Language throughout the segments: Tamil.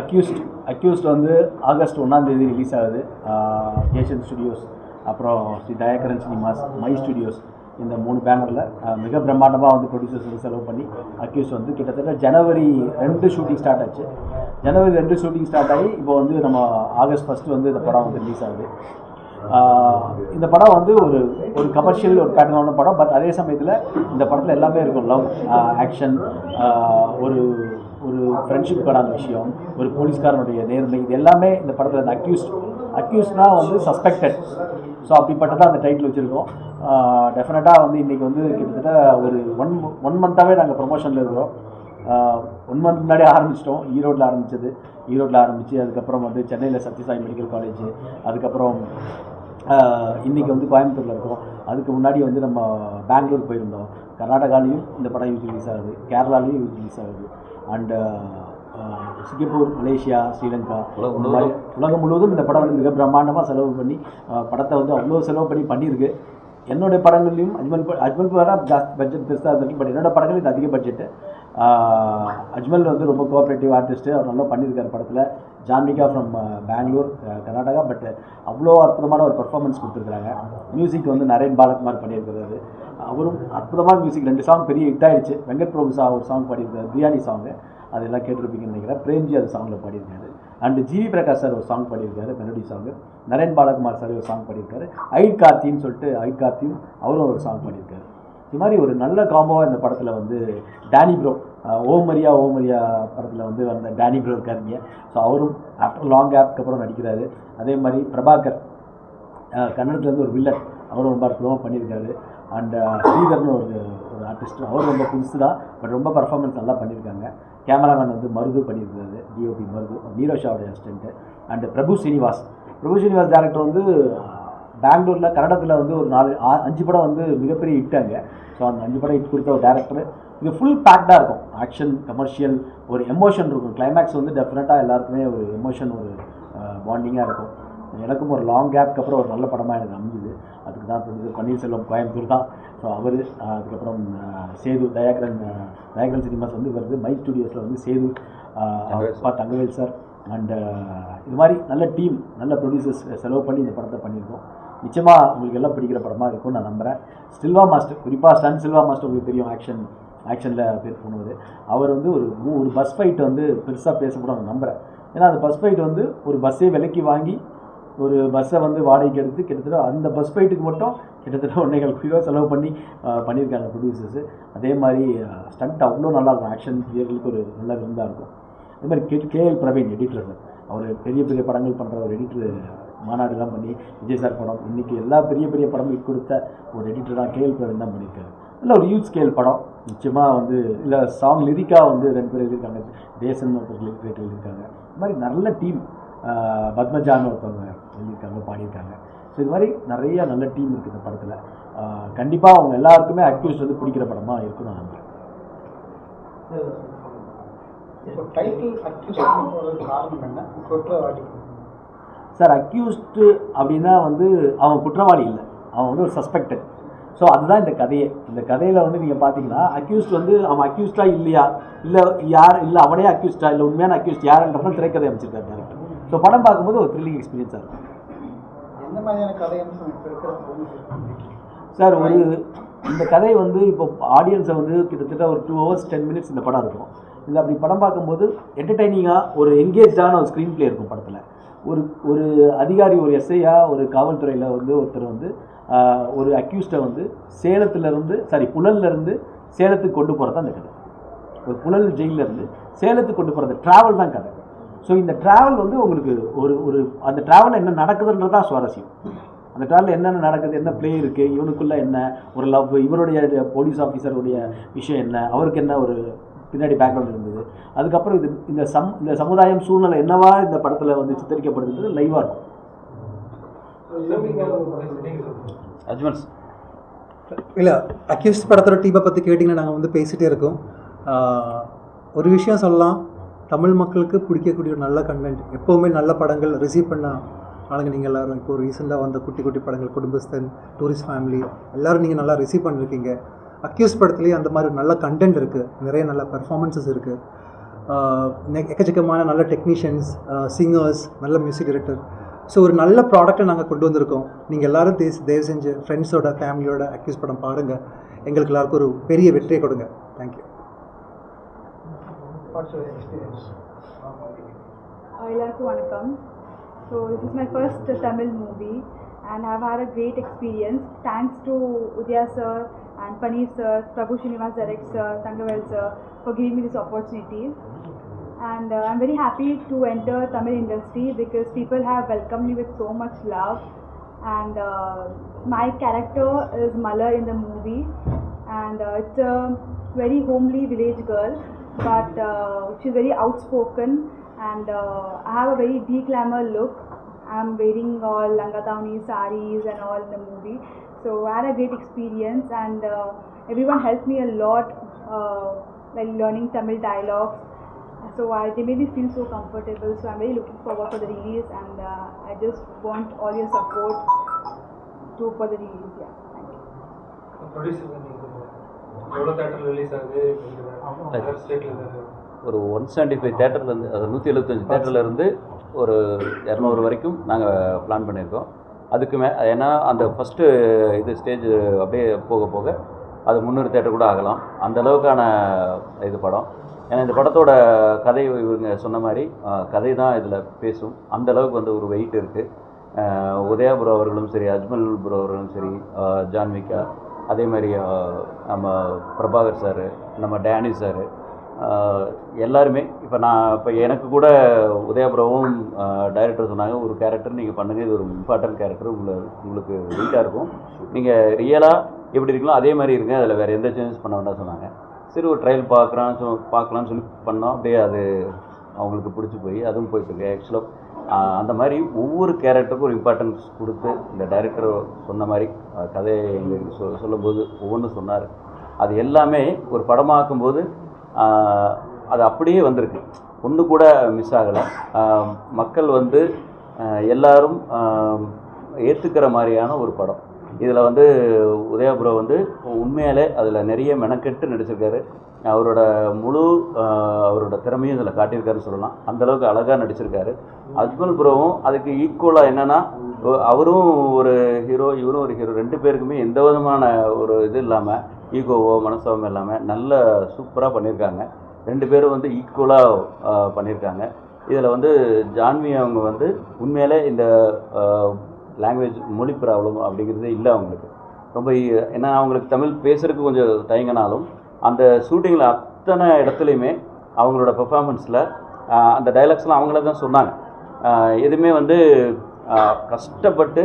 அக்யூஸ்ட் அக்யூஸ்ட் வந்து ஆகஸ்ட் ஒன்றாந்தேதி ரிலீஸ் ஆகுது. ஏஷியன் ஸ்டுடியோஸ் அப்புறம் Sri Thayagaran cinemas my studios இந்த மூணு பேனரில் மிக பிரம்மாண்டமாக வந்து ப்ரொடியூசர்ஸ் வந்து செலவு பண்ணி அக்யூஸ் வந்து கிட்டத்தட்ட ஜனவரி ரெண்டு ஷூட்டிங் ஸ்டார்ட் ஆச்சு. ஜனவரி ரெண்டு ஷூட்டிங் ஸ்டார்ட் ஆகி இப்போ வந்து நம்ம ஆகஸ்ட் ஃபஸ்ட்டு வந்து இந்த படம் வந்து ரிலீஸ் ஆகுது. இந்த படம் வந்து ஒரு ஒரு கமர்ஷியல் ஒரு பேட்டர்னான படம் பட் அதே சமயத்தில் இந்த படத்தில் எல்லாமே இருக்கும். லவ் ஆக்ஷன் ஒரு ஒரு ஃப்ரெண்ட்ஷிப்கான விஷயம் ஒரு போலீஸ்காரனுடைய நேர்மை இது எல்லாமே இந்த படத்தில் இந்த அக்யூஸ்ட் அக்யூஸ்ட்னால் வந்து சஸ்பெக்டட் ஸோ அப்படிப்பட்டதான் அந்த டைட்டில் வச்சுருக்கோம். டெஃபினட்டாக வந்து இன்றைக்கி வந்து கிட்டத்தட்ட ஒரு ஒன் ஒன் மந்த்தாகவே நாங்கள் ப்ரொமோஷனில் இருக்கிறோம். ஒன் மந்த் முன்னாடி ஆரம்பிச்சிட்டோம். ஈரோட்டில் ஆரம்பித்தது ஈரோட்டில் ஆரம்பித்து அதுக்கப்புறம் வந்து சென்னையில் சத்யசாய் மெடிக்கல் காலேஜ் அதுக்கப்புறம் இன்றைக்கி வந்து கோயம்புத்தூரில் இருக்கோம். அதுக்கு முன்னாடி வந்து நம்ம பெங்களூர் போயிருந்தோம். கர்நாடகாலையும் இந்த படம் யூஸ் ரிலீஸ் ஆகுது. கேரளாலையும் யூஸ் ரிலீஸ் ஆகுது. அண்டு சிங்கப்பூர் மலேசியா ஸ்ரீலங்கா உலகம் முழுவதும்? இந்த படம் வந்து மிக பிரம்மாண்டமாக செலவு பண்ணி படத்தை வந்து அவ்வளோ செலவு பண்ணி பண்ணியிருக்கு. என்னுடைய படங்கள்லையும் அஜ்மல் அஜ்மல் ஜாஸ்தி பட்ஜெட் பெருசாக இருந்திருக்கு பட் என்னோட படங்கள் இது அதிக பட்ஜெட்டு. அஜ்மல் வந்து ரொம்ப கோஆப்ரேட்டிவ் ஆர்டிஸ்ட்டு அவர் நல்லா பண்ணியிருக்கார் படத்தில். ஜான்விகா ஃப்ரம் பெங்களூர் கர்நாடகா பட் அவ்வளோ அற்புதமான ஒரு பெர்ஃபார்மன்ஸ் கொடுத்துருக்காங்க மியூசிக் வந்து நரேன் பாலகுமார் பண்ணியிருக்கிறாரு. அவரும் அற்புதமான மியூசிக் ரெண்டு சாங் பெரிய ஹிட் ஆயிடுச்சு. வெங்கட் பிரபு சா ஒரு சாங் பாடியிருக்காரு. பிரியாணி சாங்கு அதெல்லாம் கேட்டிருப்பீங்கன்னு நினைக்கிறேன். பிரேம்ஜி அந்த சாங்கில் பாடியிருக்காரு. அண்ட் ஜிவி பிரகாஷ் சார் ஒரு சாங் பாடியிருக்காரு. Melody song Naren Balakumar sir ஒரு சாங் பாடியிருக்காரு. ஐட் கார்த்தின்னு சொல்லிட்டு ஐட் கார்த்தியும் அவரும் ஒரு சாங் பாடியிருக்காரு. இது மாதிரி ஒரு நல்ல காம்போவாக இந்த படத்தில் வந்து டேனி ப்ரோ ஓமரியா மரியா படத்தில் வந்து வந்த டேனி ப்ரோ இருக்காருங்க ஸோ அவரும் ஆஃப்டர் லாங் ஆப்க்கு அப்புறம் நடிக்கிறாரு. அதே மாதிரி பிரபாகர் கன்னடத்துலேருந்து ஒரு வில்லன் அவரும் ரொம்ப அற்புதமாக பண்ணியிருக்காரு. அண்ட் ஸ்ரீதர்னு ஒரு ஒரு ஆர்டிஸ்ட் அவர் ரொம்ப புதுசு தான் பட் ரொம்ப பர்ஃபார்மன்ஸ் நல்லா பண்ணியிருக்காங்க. கேமராமேன் வந்து மருது பண்ணியிருக்காரு. DOP Marudhu. நீரோஷாவுடைய assistant and Prabhu Srinivas Prabhu Srinivas director வந்து பெங்களூரில் கன்னடத்தில் வந்து ஒரு நாலு அஞ்சு படம் வந்து மிகப்பெரிய ஹிட் அங்கே. ஸோ அந்த அஞ்சு படம் ஹிட் கொடுத்த ஒரு டேரக்டர் இது ஃபுல் பேக்டாக இருக்கும். ஆக்ஷன் கமர்ஷியல் ஒரு எமோஷன் இருக்கும். கிளைமேக்ஸ் வந்து டெஃபினட்டாக எல்லாருக்குமே ஒரு எமோஷன் ஒரு பாண்டிங்காக இருக்கும். எனக்கும் ஒரு லாங் கேப்க்கு அப்புறம் ஒரு நல்ல படமாக எனக்கு அமைஞ்சுது. அதுக்கு தான் ப்ரொடியூசர் பன்னீர்செல்வம் கோயம்புத்தூர் தான். ஸோ அவர் அதுக்கப்புறம் சேது தயாகரன் தயாகரன் சினிமாஸ் வந்து வருது. மை ஸ்டுடியோஸில் வந்து சேது அப்பா தங்கவேல் சார். அண்டு இது மாதிரி நல்ல டீம் நல்ல ப்ரொடியூசர்ஸ் செலவு பண்ணி இந்த படத்தை பண்ணியிருக்கோம். நிச்சயமாக உங்களுக்கு எல்லாம் பிடிக்கிற படமாக இருக்கும்னு நான் நம்புகிறேன் சில்வா மாஸ்டர் குறிப்பாக ஸ்டன் சில்வா மாஸ்டர் உங்களுக்கு தெரியும் ஆக்ஷன் ஆக்ஷனில் பேர் போனவர். அவர் வந்து ஒரு மூ- ஒரு பஸ் ஃபைட் வந்து பெருசாக பேசப்படும் நான் நம்புகிறேன் ஏன்னா அந்த பஸ் ஃபைட் வந்து ஒரு பஸ்ஸே விலைக்கு வாங்கி ஒரு பஸ்ஸை வந்து வாடகைக்கு எடுத்து கிட்டத்தட்ட அந்த பஸ் ஃபைட்டுக்கு மட்டும் கிட்டத்தட்ட ஒன்றைகள் கோடி ரூபா செலவு பண்ணி பண்ணியிருக்காங்க ப்ரொடியூசர்ஸு அதே மாதிரி ஸ்டண்ட் அவ்வளோ நல்லா இருக்கும். ஆக்ஷன் பிளேயர்களுக்கு ஒரு நல்ல விருந்தாக இருக்கும். அதே மாதிரி K KL Praveen editor sir. அவர் பெரிய பெரிய படங்கள் பண்ணுற ஒரு எடிட்டர் மாநாடுலாம் பண்ணி விஜய் சார் படம் இன்றைக்கி எல்லா பெரிய பெரிய படமும் கொடுத்த ஒரு எடிட்டராக கேஎல் பிரவீன் தான் பண்ணியிருக்காரு. நல்ல ஒரு யூத் ஸ்கேல் படம். நிச்சயமாக வந்து இல்லை சாங் லிரிக்காக வந்து ரெண்டு பேர் எழுதியிருக்காங்க. தேசன் ஒருத்தர் லிரிக் எழுதியிருக்காங்க. இந்த மாதிரி நல்ல டீம் பத்மஜான்னு ஒருத்தவங்க எழுதியிருக்காங்க பாடியிருக்காங்க. ஸோ இது மாதிரி நிறைய நல்ல டீம் இருக்குது இந்த படத்தில். கண்டிப்பாக அவங்க எல்லாருக்குமே அக்யூஸ் வந்து பிடிக்கிற படமாக இருக்கும்னு நான் குற்றவாளி. சார் அக்யூஸ்டு அப்படின்னா வந்து அவன் குற்றவாளி இல்லை. அவன் வந்து ஒரு சஸ்பெக்டட் ஸோ அதுதான் இந்த கதையே. இந்த கதையில் வந்து நீங்கள் பார்த்தீங்கன்னா அக்யூஸ்ட் வந்து அவன் அக்யூஸ்டா இல்லையா? இல்லை யார் இல்லை அவனே அக்யூஸ்டா இல்லை உண்மையான அக்யூஸ்ட் யாருன்றதான் திரைக்கதை அமைச்சிருக்காரு டேரக்டர் ஸோ படம் பார்க்கும்போது ஒரு த்ரில்லிங் எக்ஸ்பீரியன்ஸாக இருக்கும். எந்த மாதிரியான கதை சார் ஒரு இந்த கதை வந்து இப்போ ஆடியன்ஸை வந்து கிட்டத்தட்ட ஒரு டூ ஹவர்ஸ் டென் மினிட்ஸ் இந்த படம் இருக்கும். இந்த அப்படி படம் பார்க்கும்போது என்டர்டைனிங்காக ஒரு என்கேஜான ஒரு ஸ்க்ரீன் ப்ளே இருக்கும் படத்தில். ஒரு ஒரு அதிகாரி ஒரு எஸ்ஐயா ஒரு காவல்துறையில் வந்து ஒருத்தர் வந்து ஒரு அக்யூஸ்டை வந்து சேலத்துலேருந்து சாரி புழல்லேருந்து சேலத்துக்கு கொண்டு போகிறது தான் அந்த கதை. ஒரு புழல் ஜெயிலேருந்து சேலத்துக்கு கொண்டு போகிறது ட்ராவல் தான் கதை. ஸோ இந்த ட்ராவல் வந்து உங்களுக்கு ஒரு ஒரு அந்த ட்ராவலில் என்ன நடக்குதுன்றது தான் சுவாரஸ்யம். அந்த ட்ராவலில் என்னென்ன நடக்குது என்ன ப்ளே இருக்குது இவனுக்குள்ளே என்ன ஒரு லவ் இவருடைய போலீஸ் ஆஃபீஸருடைய விஷயம் என்ன அவருக்கு என்ன ஒரு பின்னாடி பேக்ரவுண்ட் இருந்தது. அதுக்கப்புறம் இது இந்த சம் இந்த சமுதாயம் சூழ்நிலை என்னவா இந்த படத்தில் வந்து சித்தரிக்கப்படுதுன்றது லைவாக இருக்கும். அஜ்மன்ஸ் இல்லை அக்யூஸ்ட் படத்தோட டீமை பற்றி கேட்டிங்கன்னா நாங்கள் வந்து பேசிகிட்டே இருக்கோம். ஒரு விஷயம் சொல்லலாம். தமிழ் மக்களுக்கு பிடிக்கக்கூடிய ஒரு நல்ல கண்டென்ட் எப்போவுமே நல்ல படங்கள் ரிசீவ் பண்ண ஆளுங்க நீங்கள் எல்லாரும். இப்போ ரீசெண்டாக வந்த குட்டி குட்டி படங்கள் குடும்பஸ்தன் டூரிஸ்ட் ஃபேமிலி எல்லாரும் நீங்கள் நல்லா ரிசீவ் பண்ணியிருக்கீங்க அக்யூஸ் படத்துலேயே அந்த மாதிரி நல்ல கண்டென்ட் இருக்குது நிறைய நல்ல பெர்ஃபார்மன்ஸஸ் இருக்குது எக்கச்சக்கமான நல்ல டெக்னீஷியன்ஸ் சிங்கர்ஸ் நல்ல மியூசிக் டிரெக்டர் ஸோ ஒரு நல்ல ப்ராடக்ட்டை நாங்கள் கொண்டு வந்திருக்கோம். நீங்கள் எல்லாரும் தேஸ் தயவு செஞ்சு ஃப்ரெண்ட்ஸோட ஃபேமிலியோட அக்யூஸ் படம் பாருங்கள் எங்களுக்கு எல்லாருக்கும் ஒரு பெரிய வெற்றியை கொடுங்க. தேங்க்யூ எக்ஸ்பீரியன்ஸ் எல்லாருக்கும் வணக்கம். So this is my first Tamil movie and I've had a great experience thanks to Udhaya sir and Paneer sir Prabhu Srinivas direct sir Thangavel sir for giving me this opportunity. And uh, I'm very happy to enter Tamil industry because people have welcomed me with so much love. And uh, my character is Mala in the movie. And uh, it's a very homely village girl but uh, she's very outspoken. And uh, I have a very de-glamour look. I'm wearing all langatawni saris and all in the movie. So I had a great experience. And uh, everyone helped me a lot while learning Tamil dialogues so I, they made me feel so comfortable. So I'm very looking forward for the release, and uh, I just want all your support to for the release. Yeah, thank you. ஒரு ஒன் செவன்ட்டி ஃபைவ் தேட்டர்லேருந்து அது நூற்றி எழுபத்தஞ்சு தேட்டர்லேருந்து ஒரு இரநூறு வரைக்கும் நாங்கள் பிளான் பண்ணியிருக்கோம் அதுக்கு மே ஏன்னா அந்த ஃபஸ்ட்டு இது ஸ்டேஜ் அப்படியே போக போக அது முந்நூறு தேட்டர் கூட ஆகலாம் அந்த அளவுக்கான இது படம் ஏன்னா இந்த படத்தோட கதை இவங்க சொன்ன மாதிரி கதை தான் இதில் பேசும். அந்த அளவுக்கு வந்து ஒரு வெயிட் இருக்குது உதயா ப்ரோ அவர்களும் சரி அஜ்மல் புரோ அவர்களும் சரி ஜான்விகா அதே மாதிரி நம்ம பிரபாகர் சார் நம்ம டேனி சார் எல்லாருமே இப்போ நான் இப்போ எனக்கு கூட உதயபுரவும் டைரக்டர் சொன்னாங்க ஒரு கேரக்டர் நீங்கள் பண்ணுங்கள் இது ஒரு இம்பார்ட்டன்ட் கேரக்டர் உங்களை உங்களுக்கு வெயிட்டாக இருக்கும். நீங்கள் ரியலாக எப்படி இருக்கீங்களோ அதே மாதிரி இருங்க அதில் வேறு எந்த சேஞ்சஸ் பண்ண வேண்டாம் சொன்னாங்க. சரி ஒரு ட்ரையல் பார்க்குறான் சொ பார்க்கலான்னு சொல்லி பண்ணோம். அப்படியே அது அவங்களுக்கு பிடிச்சி போய் அதுவும் போயிட்டுருக்கு ஆக்சுவலாக அந்த மாதிரி ஒவ்வொரு கேரக்டருக்கும் ஒரு இம்பார்ட்டன்ஸ் கொடுத்து இந்த டைரக்டர் சொன்ன மாதிரி கதையை எங்களுக்கு சொ சொல்லும்போது ஒவ்வொன்றும் சொன்னார். அது எல்லாமே ஒரு படமாக்கும்போது அது அப்படியே வந்திருக்கு. ஒன்று கூட மிஸ் ஆகலை. மக்கள் வந்து எல்லாரும் ஏற்றுக்கிற மாதிரியான ஒரு படம். இதில் வந்து உதயபுரம் வந்து உண்மையாலே அதில் நிறைய மெனக்கெட்டு நடிச்சிருக்காரு. அவரோட முழு அவரோட திறமையும் இதில் காட்டியிருக்காருன்னு சொல்லலாம். அந்த அளவுக்கு அழகாக நடிச்சிருக்காரு. அஜ்மல் ப்ரோவும் அதுக்கு ஈக்குவலாக என்னென்னா அவரும் ஒரு ஹீரோ இவரும் ஒரு ஹீரோ ரெண்டு பேருக்குமே எந்த விதமான ஒரு இது இல்லாமல் ஈகோவோ மனசாபம் இல்லாமல் நல்ல சூப்பராக பண்ணியிருக்காங்க. ரெண்டு பேரும் வந்து ஈக்குவலாக பண்ணியிருக்காங்க. இதில் வந்து ஜான்வி அவங்க வந்து உண்மையிலே இந்த லாங்குவேஜ் மொழி ப்ராப்ளம் அப்படிங்கிறதே இல்லை அவங்களுக்கு. ரொம்ப ஏன்னா அவங்களுக்கு தமிழ் பேசுகிறதுக்கு கொஞ்சம் தயங்கினாலும் அந்த ஷூட்டிங்கில் அத்தனை இடத்துலையுமே அவங்களோட பெர்ஃபார்மன்ஸில் அந்த டைலாக்ஸ்லாம் அவங்கள தான் சொன்னாங்க. எதுவுமே வந்து கஷ்டப்பட்டு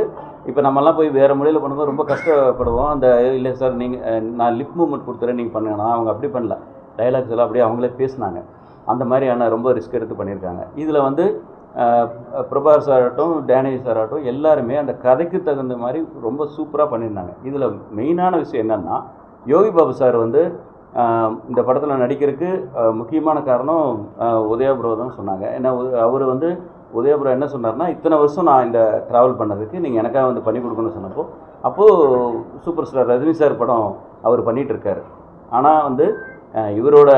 இப்போ நம்மலாம் போய் வேறு மொழியில் பண்ணும்போது ரொம்ப கஷ்டப்படுவோம். அந்த இல்லை சார் நீங்கள் நான் லிப் மூமெண்ட் கொடுத்துறேன் நீங்கள் பண்ணுங்கன்னா அவங்க அப்படி பண்ணல. டைலாக்ஸ் எல்லாம் அப்படியே அவங்களே பேசினாங்க. அந்த மாதிரியான ரொம்ப ரிஸ்க் எடுத்து பண்ணியிருக்காங்க. இதில் வந்து பிரபார் சார் ஆகட்டும் டேனேஜ் சார் ஆகட்டும் எல்லாருமே அந்த கதைக்கு தகுந்த மாதிரி ரொம்ப சூப்பராக பண்ணியிருந்தாங்க. இதில் மெயினான விஷயம் என்னென்னா யோகி பாபு சார் வந்து இந்த படத்தில் நடிக்கிறதுக்கு முக்கியமான காரணம் உதயபுரம் உதயபுரோ தான் சொன்னாங்க. ஏன்னா அவர் வந்து உதயபுரம் என்ன சொன்னார்னா இத்தனை வருஷம் நான் இந்த ட்ராவல் பண்ணதுக்கு நீங்கள் எனக்காக வந்து பண்ணி கொடுக்கணும்னு சொன்னப்போ அப்போது சூப்பர் ஸ்டார் ரஜினி சார் படம் அவர் பண்ணிகிட்ருக்காரு ஆனால் வந்து இவரோட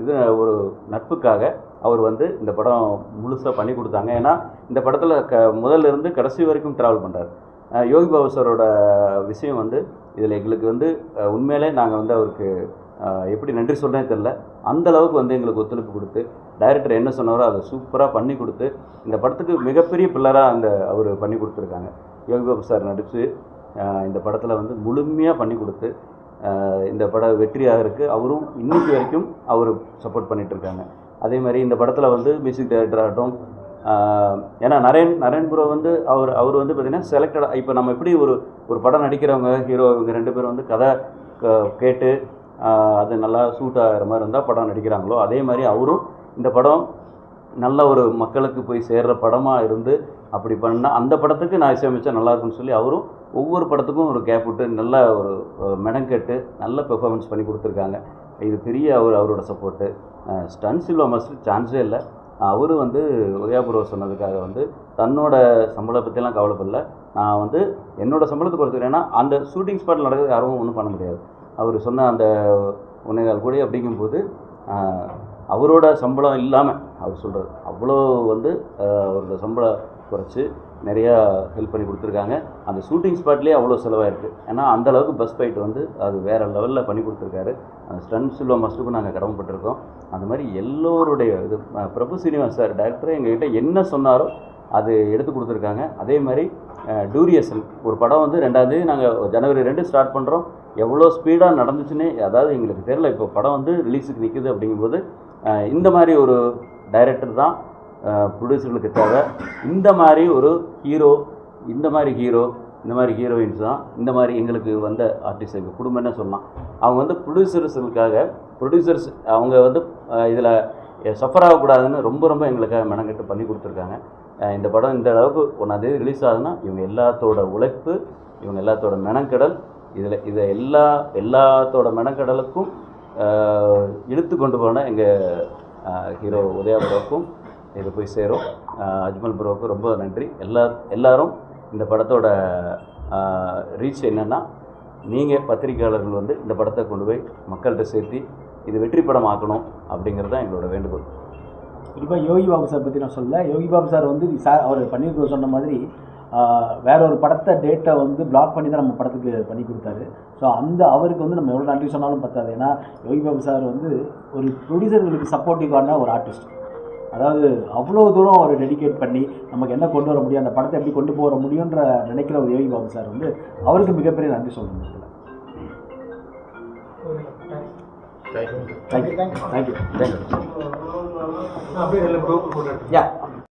இது ஒரு நட்புக்காக அவர் வந்து இந்த படம் முழுசாக பண்ணி கொடுத்தாங்க. ஏன்னா இந்த படத்தில் க முதல்ல இருந்து கடைசி வரைக்கும் ட்ராவல் பண்ணுறாரு யோகி பாபு சாரோட விஷயம் வந்து இதில் எங்களுக்கு வந்து உண்மையிலே நாங்கள் வந்து அவருக்கு எப்படி நன்றி சொல்கிறேனே தெரில அந்தளவுக்கு வந்து எங்களுக்கு ஒத்துழைப்பு கொடுத்து டைரக்டர் என்ன சொன்னாரோ அதை சூப்பராக பண்ணி கொடுத்து இந்த படத்துக்கு மிகப்பெரிய பில்லராக அந்த அவர் பண்ணி கொடுத்துருக்காங்க. யோகி பாபு சார் நடித்து இந்த படத்தில் வந்து முழுமையாக பண்ணி கொடுத்து இந்த படம் வெற்றியாகிறதுக்கு அவரும் இன்னைக்கு வரைக்கும் அவர் சப்போர்ட் பண்ணிகிட்ருக்காங்க இருக்காங்க. அதே மாதிரி இந்த படத்தில் வந்து மியூசிக் டைரக்டர் ஆகட்டும் ஏன்னா நரேன் நரேன் ப்ரோ வந்து அவர் அவர் வந்து பார்த்திங்கன்னா செலக்டடாக இப்போ நம்ம எப்படி ஒரு ஒரு படம் நடிக்கிறவங்க ஹீரோ இவங்க ரெண்டு பேரும் வந்து கதை க- கேட்டு அது நல்லா சூட் ஆகிற மாதிரி இருந்தால் படம் நடிக்கிறாங்களோ அதே மாதிரி அவரும் இந்த படம் நல்ல ஒரு மக்களுக்கு போய் சேர்ற படமாக இருந்து அப்படி பண்ணால் அந்த படத்துக்கு நான் இசையமைச்சா நல்லா இருக்கும்னு சொல்லி அவரும் ஒவ்வொரு படத்துக்கும் ஒரு கேப் விட்டு நல்ல ஒரு மெனங்கெட்டு மெனக்கெட்டு நல்ல பெர்ஃபார்மன்ஸ் பண்ணி கொடுத்துருக்காங்க. இது பெரிய அவர் அவரோட சப்போர்ட்டு ஸ்டன்ஸ் இவ்வளோ மஸ்ட் சான்ஸே இல்லை. அவர் வந்து உதயாபுரோ சொன்னதுக்காக வந்து தன்னோட சம்பளத்தை பற்றிலாம் கவலைப்படல. நான் வந்து என்னோடய சம்பளத்தை கொடுத்துக்கிறேன் அந்த ஷூட்டிங் ஸ்பாட்டில் நடக்கிறது யாரும் ஒன்றும் பண்ண முடியாது. அவர் சொன்ன அந்த உன்னைகால் கூட அப்படிங்கும்போது அவரோட சம்பளம் இல்லாமல் அவர் சொல்கிறது அவ்வளோ வந்து அவரோட சம்பளம் குறைச்சி நிறையா ஹெல்ப் பண்ணி கொடுத்துருக்காங்க. அந்த ஷூட்டிங் ஸ்பாட்லேயே அவ்வளோ செலவாயிருக்கு. ஏன்னா அந்த அளவுக்கு பஸ் ஃபைட் வந்து அது வேறு லெவலில் பண்ணி கொடுத்துருக்காரு. அந்த ஸ்டன் சில்வா மாஸ்டருக்கும் நாங்கள் கடமைப்பட்டிருக்கோம். அந்த மாதிரி எல்லோருடைய இது பிரபு சீனிவாஸ் சார் டேரக்டர் எங்ககிட்ட என்ன சொன்னாரோ அது எடுத்து கொடுத்துருக்காங்க. அதே மாதிரி டூரியசன் ஒரு படம் வந்து ரெண்டாந்தேதி நாங்கள் ஜனவரி ரெண்டு ஸ்டார்ட் பண்ணுறோம் எவ்வளோ ஸ்பீடாக நடந்துச்சுன்னே அதாவது எங்களுக்கு தெரியல. இப்போ படம் வந்து ரிலீஸுக்கு நிற்குது அப்படிங்கும்போது இந்த மாதிரி ஒரு டைரக்டர் தான் ப்ரொடியூசர்களுக்கு தேவை. இந்த மாதிரி ஒரு ஹீரோ இந்த மாதிரி ஹீரோ இந்த மாதிரி ஹீரோயின்ஸ் தான் இந்த மாதிரி எங்களுக்கு வந்த ஆர்டிஸ்ட் எங்கள் குடும்பம்னே சொல்லலாம். அவங்க வந்து ப்ரொடியூசர்ஸுக்காக ப்ரொடியூசர்ஸ் அவங்க வந்து இதில் சஃபர் ஆகக்கூடாதுன்னு ரொம்ப ரொம்ப எங்களுக்காக மெனக்கெட்டு பண்ணி கொடுத்துருக்காங்க. இந்த படம் இந்த அளவுக்கு ஒன்றாந்தேதி ரிலீஸ் ஆகுதுன்னா இவங்க எல்லாத்தோட உழைப்பு இவங்க எல்லாத்தோட மெனக்கடல் இதில் இதை எல்லா எல்லாத்தோட மெனக்கடலுக்கும் இழுத்து கொண்டு போன எங்கள் ஹீரோ உதயா ப்ரோக்கும் இது போய் சேரும். அஜ்மல் ப்ரோவுக்கு ரொம்ப நன்றி. எல்லா எல்லாரும் இந்த படத்தோட ரீச் என்னென்னா நீங்கள் பத்திரிக்கையாளர்கள் வந்து இந்த படத்தை கொண்டு போய் மக்கள்கிட்ட சேர்த்து இது வெற்றி படம் ஆக்கணும் அப்படிங்கிறது தான் எங்களோட வேண்டுகோள். குறிப்பாக யோகி பாபு சார் பற்றி நான் சொல்ல யோகி பாபு சார் வந்து சார் அவர் பண்ணியிருக்க சொன்ன மாதிரி வேற ஒரு படத்தை டேட்டை வந்து பிளாக் பண்ணி தான் நம்ம படத்துக்கு பண்ணி கொடுத்தாரு. ஸோ அந்த அவருக்கு வந்து நம்ம எவ்வளோ நன்றி சொன்னாலும் பத்தாது. ஏன்னா யோகி பாபு சார் வந்து ஒரு ப்ரொடியூசர்களுக்கு சப்போர்ட்டிவான ஒரு ஆர்டிஸ்ட் அதாவது அவ்வளோ தூரம் அவர் டெடிகேட் பண்ணி நமக்கு என்ன கொண்டு வர முடியும் அந்த படத்தை எப்படி கொண்டு போக முடியுன்ற நினைக்கிற ஒரு யோகி பாபு சார் வந்து அவருக்கு மிகப்பெரிய நன்றி சொல்லணும். இதில் தேங்க்யூ தேங்க்யூ தேங்க்யூ யா